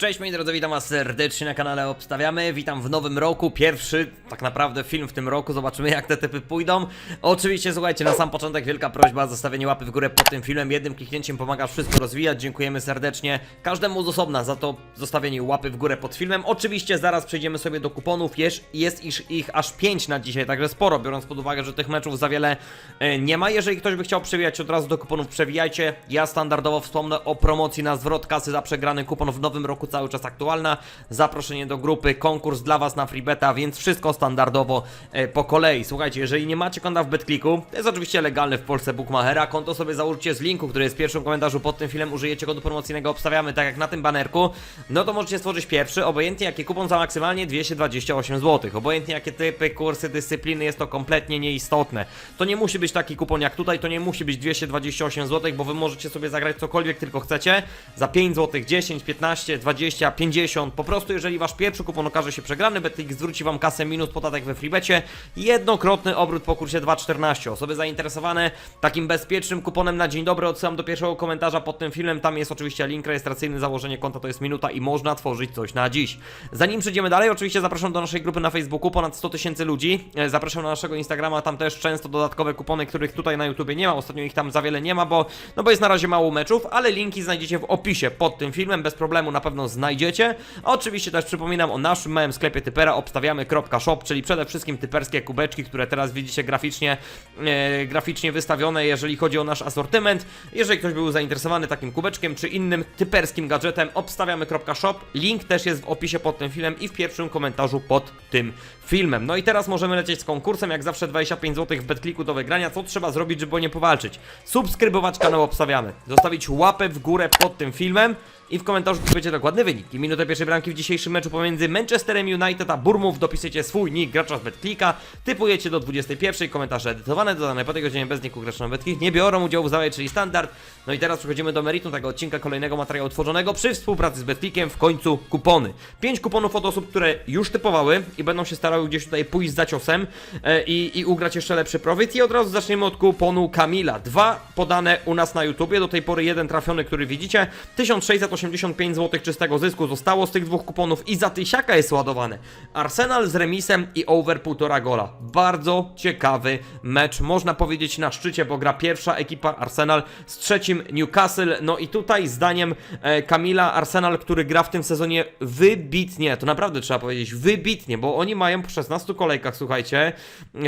Cześć moi drodzy, witam was serdecznie na kanale Obstawiamy. Witam w nowym roku, pierwszy tak naprawdę film w tym roku. Zobaczymy jak te typy pójdą. Oczywiście słuchajcie, na sam początek wielka prośba, zostawienie łapy w górę pod tym filmem. Jednym kliknięciem pomaga wszystko rozwijać. Dziękujemy serdecznie każdemu z osobna za to zostawienie łapy w górę pod filmem. Oczywiście zaraz przejdziemy sobie do kuponów. Jest, jest iż ich aż 5 na dzisiaj, także sporo, biorąc pod uwagę, że tych meczów za wiele e, nie ma. Jeżeli ktoś by chciał przewijać od razu do kuponów, przewijajcie. Ja standardowo wspomnę o promocji na zwrot kasy za przegrany kupon w nowym roku cały czas aktualna. Zaproszenie do grupy, konkurs dla Was na freebeta, więc wszystko standardowo e, po kolei. Słuchajcie, jeżeli nie macie konta w BetClicku, to jest oczywiście legalny w Polsce Bookmachera, konto sobie założycie z linku, który jest w pierwszym komentarzu pod tym filmem, użyjecie kodu promocyjnego, obstawiamy tak jak na tym banerku, no to możecie stworzyć pierwszy, obojętnie jaki kupon za maksymalnie 228 zł. Obojętnie jakie typy, kursy, dyscypliny, jest to kompletnie nieistotne. To nie musi być taki kupon jak tutaj, to nie musi być 228 zł, bo Wy możecie sobie zagrać cokolwiek tylko chcecie, za 5 zł, 10, 15, 20, 50, po prostu jeżeli Wasz pierwszy kupon okaże się przegrany, BetClick zwróci Wam kasę minus podatek we freebecie, jednokrotny obrót po kursie 2,14. Osoby zainteresowane takim bezpiecznym kuponem na dzień dobry odsyłam do pierwszego komentarza pod tym filmem, tam jest oczywiście link rejestracyjny, założenie konta to jest minuta i można tworzyć coś na dziś. Zanim przejdziemy dalej, oczywiście zapraszam do naszej grupy na Facebooku, ponad 100 tysięcy ludzi, E, zapraszam na naszego Instagrama, tam też często dodatkowe kupony, których tutaj na YouTubie nie ma, ostatnio ich tam za wiele nie ma, bo, no bo jest na razie mało meczów, ale linki znajdziecie w opisie pod tym filmem, bez problemu na pewno znajdziecie. Oczywiście też przypominam o naszym małym sklepie typera obstawiamy.shop, czyli przede wszystkim typerskie kubeczki, które teraz widzicie graficznie, e, graficznie wystawione, jeżeli chodzi o nasz asortyment. Jeżeli ktoś był zainteresowany takim kubeczkiem czy innym typerskim gadżetem, obstawiamy.shop. Link też jest w opisie pod tym filmem i w pierwszym komentarzu pod tym filmem. No i teraz możemy lecieć z konkursem, jak zawsze 25 zł w BetClicku do wygrania. Co trzeba zrobić, żeby o nie powalczyć? Subskrybować kanał Obstawiamy, zostawić łapę w górę pod tym filmem i w komentarzu powiecie dokładny wynik. I minutę pierwszej bramki w dzisiejszym meczu pomiędzy Manchesterem United a Burmów dopisujecie swój nick gracza z BetClicka, typujecie do 21, komentarze edytowane, dodane po tej godzinie bez niku gracza na BetClick, nie biorą udziału w zabawie, czyli standard. No i teraz przechodzimy do meritum tego odcinka, kolejnego materiału tworzonego przy współpracy z BetClickiem, w końcu kupony. 5 kuponów od osób, które już typowały i będą się starały gdzieś tutaj pójść za ciosem e, i, i ugrać jeszcze lepszy profit i od razu zaczniemy od kuponu Kamila. Dwa podane u nas na YouTubie, do tej pory jeden trafiony, który widzicie, 1685 zł czystego zysku zostało z tych dwóch kuponów i za tysiaka jest ładowane. Arsenal z remisem i over 1,5 gola. Bardzo ciekawy mecz, można powiedzieć na szczycie, bo gra pierwsza ekipa Arsenal z trzecim Newcastle. No i tutaj zdaniem e, Kamila Arsenal, który gra w tym sezonie wybitnie, to naprawdę trzeba powiedzieć wybitnie, bo oni mają po 16 kolejkach, słuchajcie,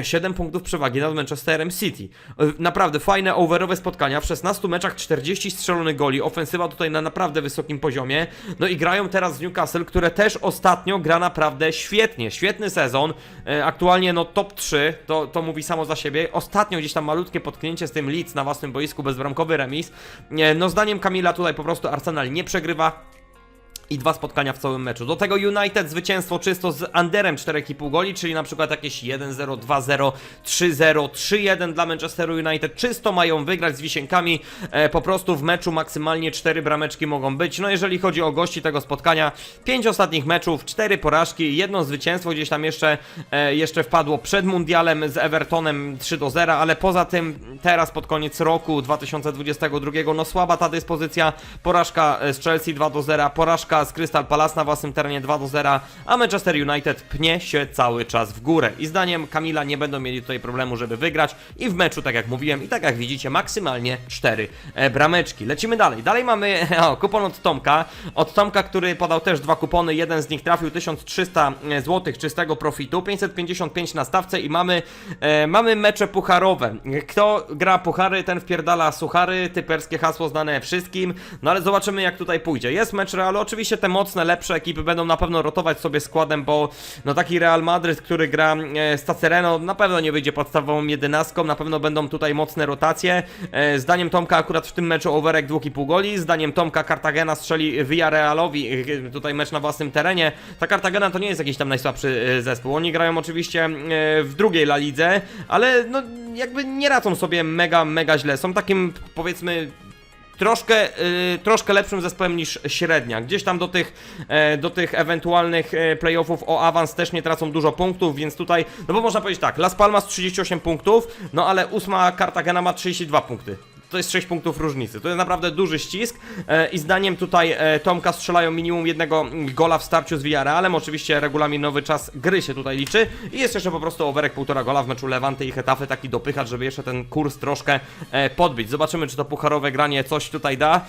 7 punktów przewagi nad Manchesterem City. E, Naprawdę fajne overowe spotkania, w 16 meczach 40 strzelonych goli, ofensywa tutaj na naprawdę wysokim poziomie. No i grają teraz z Newcastle, które też ostatnio gra naprawdę świetnie, świetny sezon. E, Aktualnie no top 3, to, to mówi samo za siebie. Ostatnio gdzieś tam malutkie potknięcie z tym Leeds na własnym boisku, bezbramkowy remis. E, No zdaniem Kamila tutaj po prostu Arsenal nie przegrywa i dwa spotkania w całym meczu. Do tego United zwycięstwo czysto z underem 4,5 goli, czyli na przykład jakieś 1-0, 2-0, 3-0, 3-1 dla Manchesteru United. Czysto mają wygrać z wisienkami. E, po prostu w meczu maksymalnie 4 brameczki mogą być. No jeżeli chodzi o gości tego spotkania, 5 ostatnich meczów, 4 porażki, jedno zwycięstwo gdzieś tam jeszcze, e, jeszcze wpadło przed mundialem z Evertonem 3-0, ale poza tym teraz pod koniec roku 2022 no słaba ta dyspozycja. Porażka e, z Chelsea 2-0, porażka z Crystal Palace na własnym terenie 2-0, a Manchester United pnie się cały czas w górę. I zdaniem Kamila nie będą mieli tutaj problemu, żeby wygrać. I w meczu, tak jak mówiłem, i tak jak widzicie, maksymalnie 4 e, brameczki. Lecimy dalej. Dalej mamy o, kupon od Tomka. Od Tomka, który podał też dwa kupony. Jeden z nich trafił 1300 zł czystego profitu, 555 na stawce i mamy, e, mamy mecze pucharowe. Kto gra puchary, ten wpierdala suchary. Typerskie hasło znane wszystkim. No ale zobaczymy, jak tutaj pójdzie. Jest mecz Realu. Oczywiście te mocne, lepsze ekipy będą na pewno rotować sobie składem, bo no taki Real Madryt, który gra e, z Tacereno, na pewno nie wyjdzie podstawową jedenastką, na pewno będą tutaj mocne rotacje. E, zdaniem Tomka akurat w tym meczu overek 2,5 goli, zdaniem Tomka Cartagena strzeli Villarrealowi, e, tutaj mecz na własnym terenie. Ta Cartagena to nie jest jakiś tam najsłabszy e, zespół, oni grają oczywiście w drugiej La Lidze, ale no jakby nie radzą sobie mega, mega źle, są takim powiedzmy troszkę, y, troszkę lepszym zespołem niż średnia. Gdzieś tam do tych, e, do tych ewentualnych e, playoffów o awans też nie tracą dużo punktów, więc tutaj, no bo można powiedzieć tak, Las Palmas 38 punktów, no ale ósma Cartagena ma 32 punkty. To jest 6 punktów różnicy. To jest naprawdę duży ścisk e, i zdaniem tutaj e, Tomka strzelają minimum jednego gola w starciu z Villarrealem. Oczywiście regulaminowy czas gry się tutaj liczy i jest jeszcze po prostu overek półtora gola w meczu Lewanty i Hetafe, taki dopychacz, żeby jeszcze ten kurs troszkę e, podbić. Zobaczymy, czy to pucharowe granie coś tutaj da.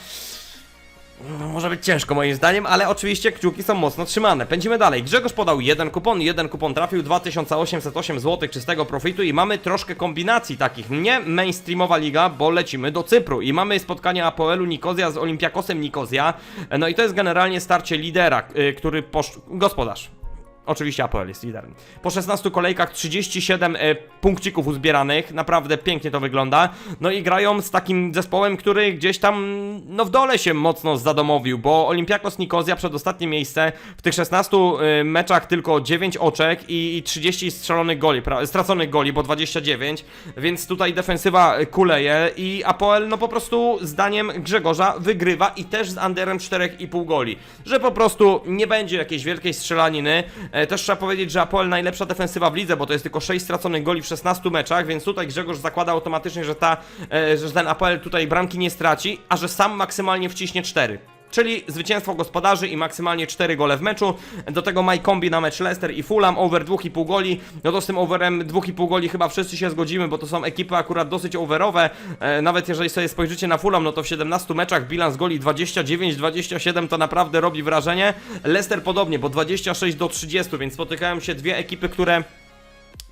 No, może być ciężko moim zdaniem, ale oczywiście kciuki są mocno trzymane. Pędzimy dalej. Grzegorz podał jeden kupon, jeden kupon trafił, 2808 zł czystego profitu i mamy troszkę kombinacji takich. Nie mainstreamowa liga, bo lecimy do Cypru i mamy spotkanie Apoelu Nikozja z Olympiakosem Nikozja. No i to jest generalnie starcie lidera, y, który posz... gospodarz. Oczywiście Apoel jest liderem. Po 16 kolejkach 37 e, punkcików uzbieranych, naprawdę pięknie to wygląda. No i grają z takim zespołem, który gdzieś tam no w dole się mocno zadomowił, bo Olympiakos Nikozja przedostatnie miejsce w tych 16 e, meczach tylko 9 oczek i, i 30 strzelonych goli, pra, straconych goli, bo 29, więc tutaj defensywa kuleje i Apoel no po prostu zdaniem Grzegorza wygrywa i też z underem 4,5 goli, że po prostu nie będzie jakiejś wielkiej strzelaniny. E, Też trzeba powiedzieć, że Apoel najlepsza defensywa w lidze, bo to jest tylko 6 straconych goli w 16 meczach, więc tutaj Grzegorz zakłada automatycznie, że, ta, e, że ten Apoel tutaj bramki nie straci, a że sam maksymalnie wciśnie 4. Czyli zwycięstwo gospodarzy i maksymalnie 4 gole w meczu. Do tego Mike Kombi na mecz Leicester i Fulham, over 2,5 goli. No to z tym overem 2,5 goli chyba wszyscy się zgodzimy, bo to są ekipy akurat dosyć overowe. E, nawet jeżeli sobie spojrzycie na Fulham, no to w 17 meczach bilans goli 29-27 to naprawdę robi wrażenie. Leicester podobnie, bo 26 do 30, więc spotykają się dwie ekipy, które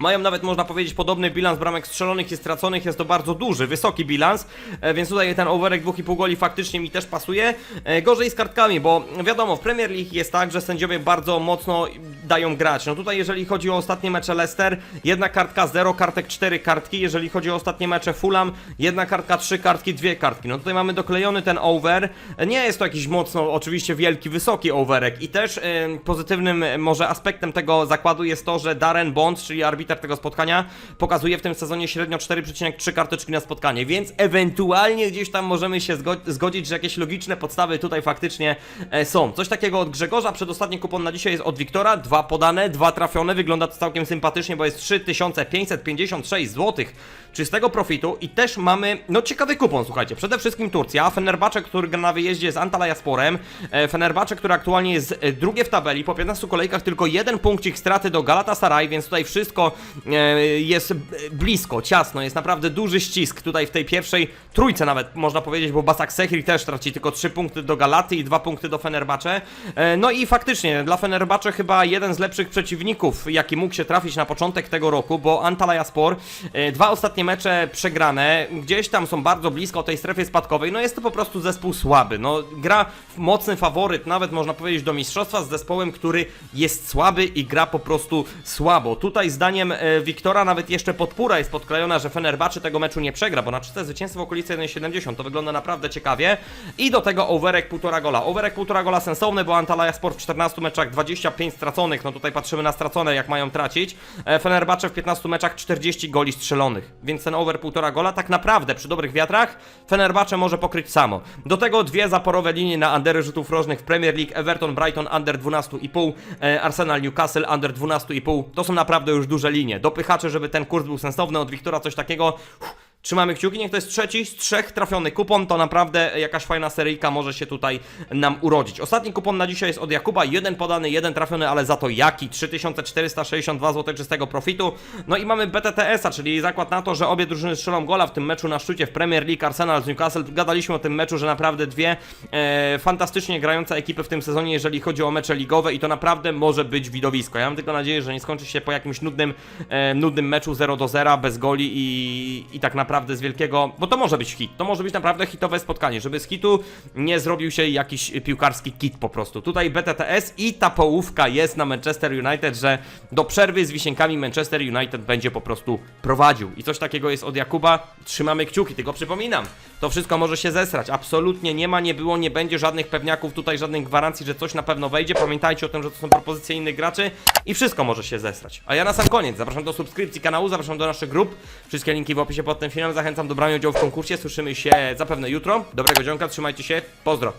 mają nawet, można powiedzieć, podobny bilans bramek strzelonych i straconych, jest to bardzo duży, wysoki bilans, e, więc tutaj ten overek 2,5 goli faktycznie mi też pasuje. E, Gorzej z kartkami, bo wiadomo, w Premier League jest tak, że sędziowie bardzo mocno dają grać. No tutaj jeżeli chodzi o ostatnie mecze Leicester, jedna kartka 0, kartek 4 kartki, jeżeli chodzi o ostatnie mecze Fulham, jedna kartka 3 kartki, dwie kartki. No tutaj mamy doklejony ten over, nie jest to jakiś mocno, oczywiście wielki, wysoki overek i też e, pozytywnym e, może aspektem tego zakładu jest to, że Darren Bond, czyli arbiter tego spotkania, pokazuje w tym sezonie średnio 4,3 karteczki na spotkanie, więc ewentualnie gdzieś tam możemy się zgo zgodzić, że jakieś logiczne podstawy tutaj faktycznie e, są. Coś takiego od Grzegorza, przedostatni kupon na dzisiaj jest od Wiktora, podane, dwa trafione, wygląda to całkiem sympatycznie, bo jest 3556 zł czystego profitu i też mamy, no ciekawy kupon, słuchajcie, przede wszystkim Turcja, Fenerbahce, który gra na wyjeździe z Antalyasporem, e, Fenerbahce, które aktualnie jest e, drugie w tabeli, po 15 kolejkach tylko jeden punkcik straty do Galatasaray, więc tutaj wszystko e, jest blisko, ciasno, jest naprawdę duży ścisk tutaj w tej pierwszej trójce nawet, można powiedzieć, bo Basak Sehri też traci tylko 3 punkty do Galaty i 2 punkty do Fenerbahce, e, no i faktycznie, dla Fenerbahce chyba jeden z lepszych przeciwników, jaki mógł się trafić na początek tego roku, bo Antalyaspor, e, dwa ostatnie mecze przegrane, gdzieś tam są bardzo blisko tej strefy spadkowej, no jest to po prostu zespół słaby, no gra mocny faworyt, nawet można powiedzieć do mistrzostwa z zespołem, który jest słaby i gra po prostu słabo. Tutaj zdaniem e, Wiktora nawet jeszcze podpóra jest podklejona, że Fenerbahce tego meczu nie przegra, bo na czyste zwycięstwo w okolicy 1,70 to wygląda naprawdę ciekawie. I do tego overek 1,5 gola. Overek 1,5 gola sensowny, bo Antalya Sport w 14 meczach 25 straconych, no tutaj patrzymy na stracone jak mają tracić. E, Fenerbahce w 15 meczach 40 goli strzelonych, więc ten over 1,5 gola tak naprawdę przy dobrych wiatrach Fenerbahce może pokryć samo. Do tego dwie zaporowe linie na undery rzutów rożnych w Premier League, Everton, Brighton under 12,5, e, Arsenal, Newcastle under 12,5. To są naprawdę już duże linie. Dopychacze, żeby ten kurs był sensowny od Wiktora coś takiego. Uff, Trzymamy kciuki, niech to jest trzeci z trzech trafionych kupon, to naprawdę jakaś fajna seryjka może się tutaj nam urodzić. Ostatni kupon na dzisiaj jest od Jakuba, jeden podany, jeden trafiony, ale za to jaki? 3462 zł czystego profitu. No i mamy BTTS-a, czyli zakład na to, że obie drużyny strzelą gola w tym meczu na szczycie w Premier League Arsenal z Newcastle. Gadaliśmy o tym meczu, że naprawdę dwie e, fantastycznie grające ekipy w tym sezonie, jeżeli chodzi o mecze ligowe i to naprawdę może być widowisko. Ja mam tylko nadzieję, że nie skończy się po jakimś nudnym, e, nudnym meczu 0 do 0 bez goli i, i tak naprawdę z wielkiego, bo to może być hit, to może być naprawdę hitowe spotkanie, żeby z hitu nie zrobił się jakiś piłkarski kit po prostu. Tutaj BTTS i ta połówka jest na Manchester United, że do przerwy z wisienkami Manchester United będzie po prostu prowadził. I coś takiego jest od Jakuba, trzymamy kciuki, tylko przypominam, to wszystko może się zesrać, absolutnie nie ma, nie było, nie będzie żadnych pewniaków, tutaj żadnych gwarancji, że coś na pewno wejdzie, pamiętajcie o tym, że to są propozycje innych graczy i wszystko może się zesrać. A ja na sam koniec zapraszam do subskrypcji kanału, zapraszam do naszych grup, wszystkie linki w opisie pod tym filmem, zachęcam do brania udziału w konkursie, słyszymy się zapewne jutro, dobrego dzionka, trzymajcie się, pozdro!